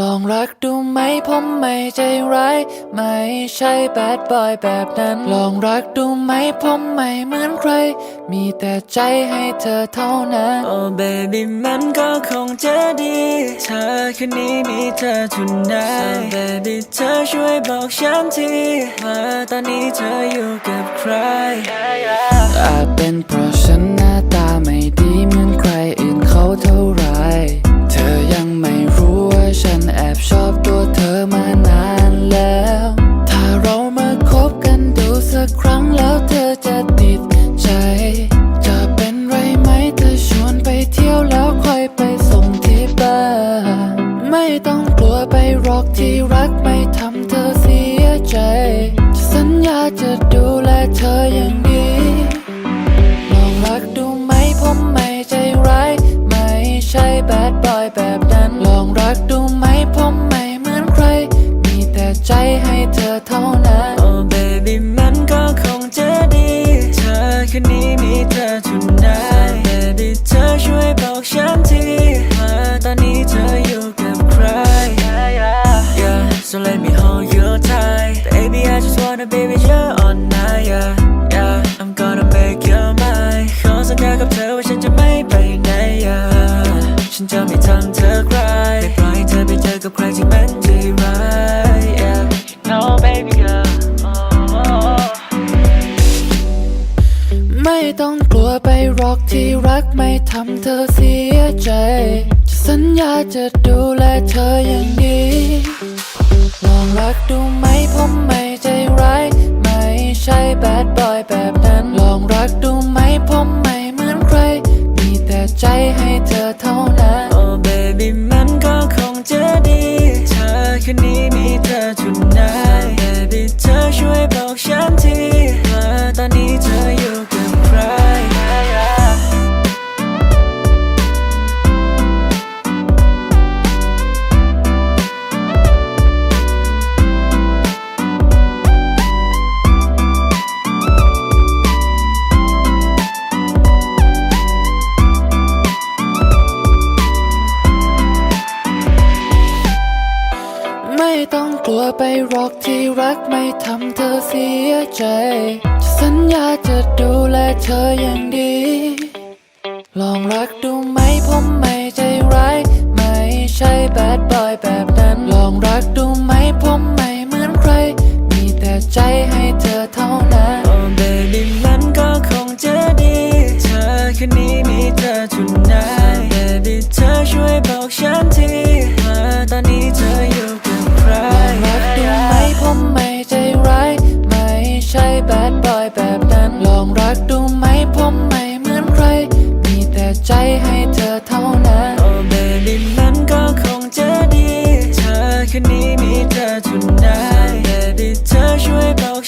ลองรักดูไหมผมไม่ใจร้าย ไม่ใช่แบดบอยแบบนั้น ลองรักดูไหมผมไม่เหมือนใคร มีแต่ใจให้เธอเท่านั้น โอ้เบบี้มันก็คงจะดี เธอคืนนี้มีเธอทุนได้เบบี้เธอช่วยบอกฉันทีว่าตอนนี้เธออยู่กับใครอาจเป็นเพราะ กครั้งแล้วเธอจะติดใจ จะเป็นไรไหมเธอชวนไปเที่ยวแล้วค่อยไปส่งที่บ้าน ไม่ต้องกลัวไปหรอกที่รักไม่ทำเธอเสียใจจะสัญญาจะดูแลเธออย่างดีลองรักดูไหมผมไม่ใจร้าย ไม่ใช่แบดบอยแบบนั้นลองรักดูไหมผมไม่เหมือนใคร มีแต่ใจให้เธอเท่านั้น tonight baby เธอช่วยบอกฉันทีว่าตอนนี้เธออยู่กับใคร Yeah, yeah. yeah so let me hold you tight Baby, I just wanna be with you all night Yeah, yeah, I'm gonna make your mind ขอสัญญากับเธอว่าฉันจะไม่ไปไหน Yeah ฉันจะไม่ทำ ไปหรอกที่รักไม่ทำเธอเสียใจ จะสัญญาจะดูแลเธออย่างดี ลองรักดูไหมผมไม่ใจร้าย กลัวไปหรอกที่รักไม่ทำเธอเสียใจ จะสัญญาจะดูแลเธออย่างดี ลองรักดูไหมผมไม่ใจร้าย ไม่ใช่แบดบอยแบบ กดูไหมผมไม่เหมือนใคร มีแต่ใจให้เธอเท่านั้นโอ้เบบี้มันก็คงจะดี เธอคืนนี้มีเธอทุนได้เบบี้เธอช่วยบอก